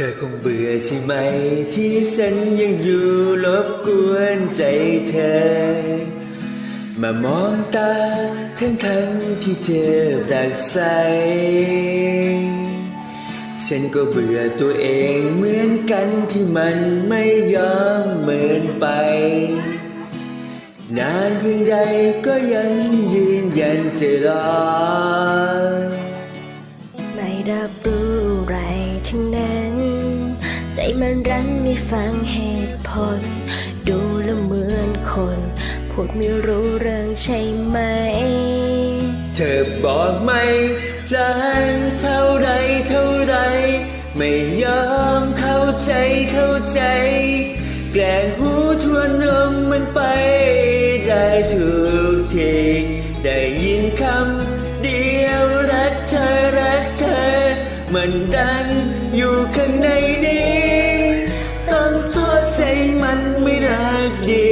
ธอคงเบื่อใช่ไหม ที่ฉันยังอยู่รบกวนใจเธอ มามองตาทั้งทั้งที่เธอรักใส ฉันก็เบื่อตัวเองเหมือนกันที่มันไม่ยอมเหมือนไป นานเพียงใดก็ยังยืนยันจะรอ ไม่รับรู้ไรทั้งนั้น ใจมันรั้นไม่ฟังเหตุผล ดูแล้วเหมือนคน พูดไม่รู้เรื่องใช่ไหม เธอบอกไม่รักเท่าไรเท่าไร ไม่ยอมเข้าใจเข้าใจ แกล้งหูทวนลมมันไปได้ทุก มันดังอยู่ข้างในนี้ต้องโทษใจมันไม่รักดี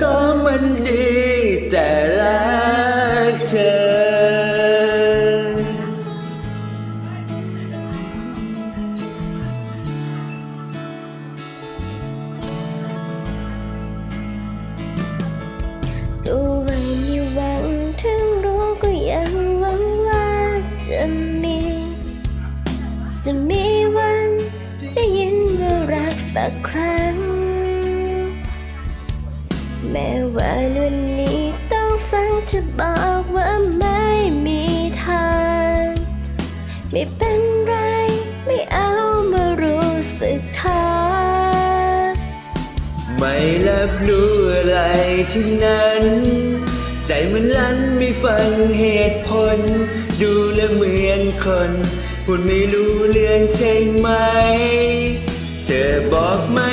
ก็มันดีแต่รักเธอก็ไม่มีหวังถึงรู้ก็ยัง สักครั้ง แม้ว่าวันนี้ต้องฟังจะบอกว่าไม่มีทาง ไม่เป็นไร ไม่เอามารู้สึกท้อไม่รับรู้อะไรทั้งนั้น ใจมันลั่นไม่ฟังเหตุผล ดูแลวเหมือนคนพูดไม่รู้เรื่องใช่ไหม ธอบอกไม่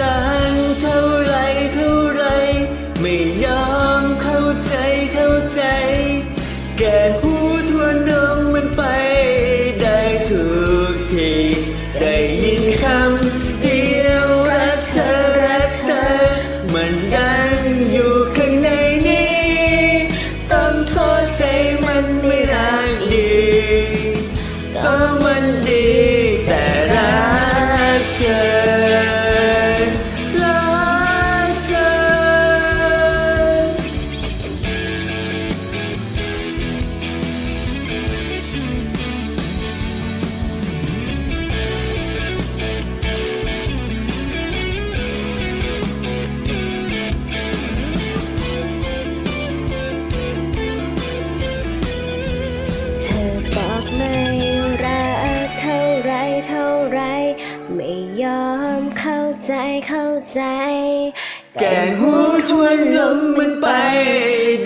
รักเท่าไรเท่าไร ไม่ยอมเข้าใจเข้าใจ แก่หูทวนนมมันไป ได้ทุกที ได้ยินคำเดียวรักเธอรักเธอ มันดั ใจเข้าใจ แก่หูทวนลมมันไป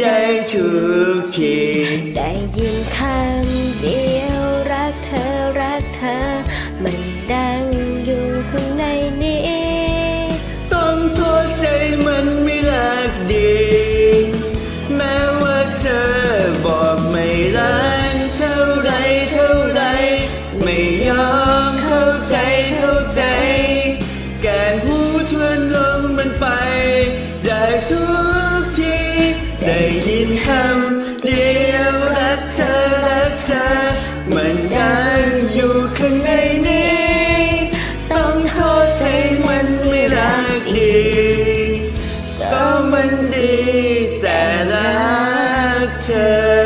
ได้ทุกทีได้ยินคำ ก็